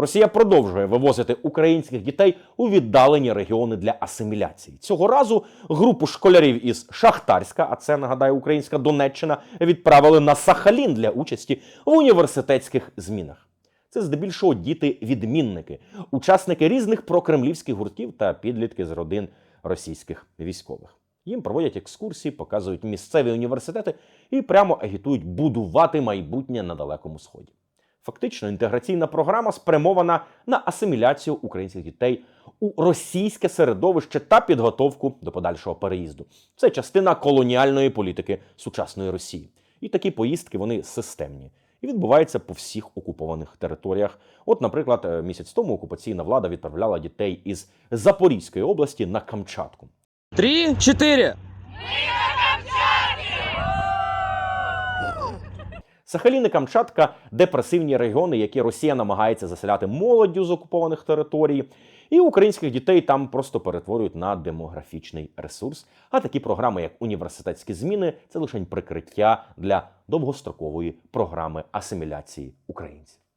Росія продовжує вивозити українських дітей у віддалені регіони для асиміляції. Цього разу групу школярів із Шахтарська, а це нагадаю, українська Донеччина, відправили на Сахалін для участі в університетських змінах. Це здебільшого діти-відмінники, учасники різних прокремлівських гуртів та підлітки з родин російських військових. Їм проводять екскурсії, показують місцеві університети і прямо агітують будувати майбутнє на далекому сході. Фактично, інтеграційна програма спрямована на асиміляцію українських дітей у російське середовище та підготовку до подальшого переїзду. Це частина колоніальної політики сучасної Росії. І такі поїздки вони системні і відбуваються по всіх окупованих територіях. От, наприклад, е, місяць тому окупаційна влада відправляла дітей із Запорізької області на Камчатку. Три, четыре. Сахалін і Камчатка депресивні регіони, які Росія намагається заселяти молоддю з окупованих територій. І українських дітей там просто перетворюють на демографічний ресурс. А такі програми, як університетські зміни, це лише прикриття для довгострокової програми асиміляції українців.